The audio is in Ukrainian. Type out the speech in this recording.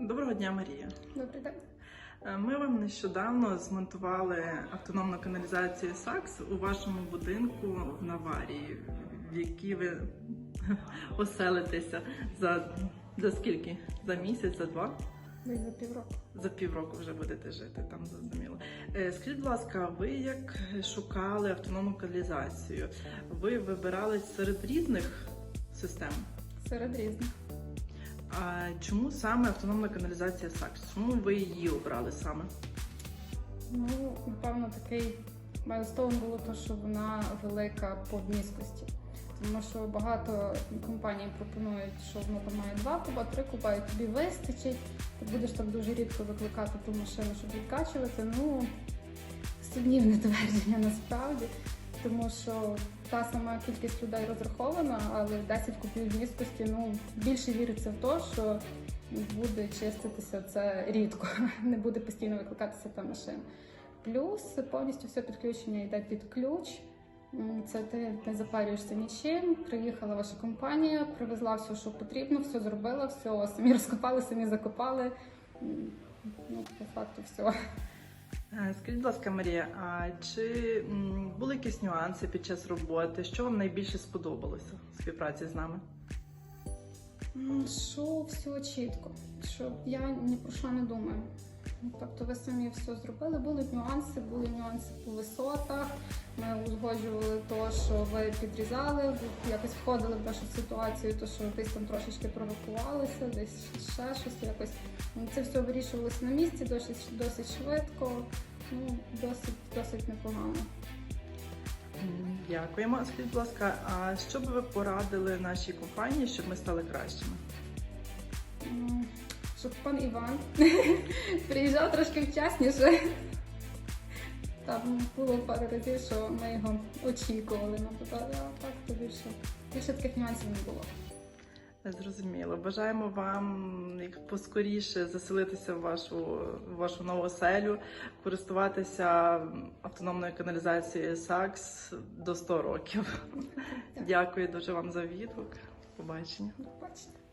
Доброго дня, Марія. Добрий день. Е, Ми вам нещодавно змонтували автономну каналізацію САКС у вашому будинку в Наварії, в якій ви оселитеся за, за скільки? За місяць, за два? Десь за півроку. За півроку вже будете жити, там зрозуміло. Е, Скажіть, будь ласка, ви як шукали автономну каналізацію? Ви вибирали серед різних систем? Серед різних. А чому саме автономна каналізація САКС? Чому ви її обрали саме? Ну, напевно, такий майлстоун було те, що вона велика по вмісткості. Тому що багато компаній пропонують, що воно там має два куба, три куба, і тобі вистачить. Ти будеш там дуже рідко викликати ту машину, щоб відкачувати. Ну, сумнівне твердження насправді. Тому що та сама кількість людей розрахована, але 10 кубів вмісткості, ну, більше віриться в те, що буде чиститися це рідко, не буде постійно викликатися та машина. Плюс повністю все підключення йде під ключ. Це ти не запарюєшся нічим. Приїхала ваша компанія, привезла все, що потрібно, все зробила, все самі розкопали, самі закопали. Ну, по факту все. Е, Скажіть, будь ласка, Марія, а чи були якісь нюанси під час роботи? Що вам найбільше сподобалося в співпраці з нами? Що все чітко, що я ні про що не думаю. Ну, Тобто ви самі все зробили. Були нюанси, були нюанси по висотах. Ми узгоджували то, що ви підрізали, ви якось входили в вашу ситуацію, то що десь там трошечки провокувалися, десь ще щось якось. Ну, Це все вирішувалося на місці досить, досить швидко, ну досить, досить непогано. Дякуємо. Скажіть, будь ласка, а що б ви порадили нашій компанії, щоб ми стали кращими? Щоб пан Іван приїжджав трошки вчасніше. Там було пару разів, що ми його очікували, а так то більше, більше таких нюансів не було. Зрозуміло. Бажаємо вам як поскоріше заселитися в вашу, в вашу нову оселю, користуватися автономною каналізацією САКС до 100 років. Дякую дуже вам за відгук. Побачення. Бачите.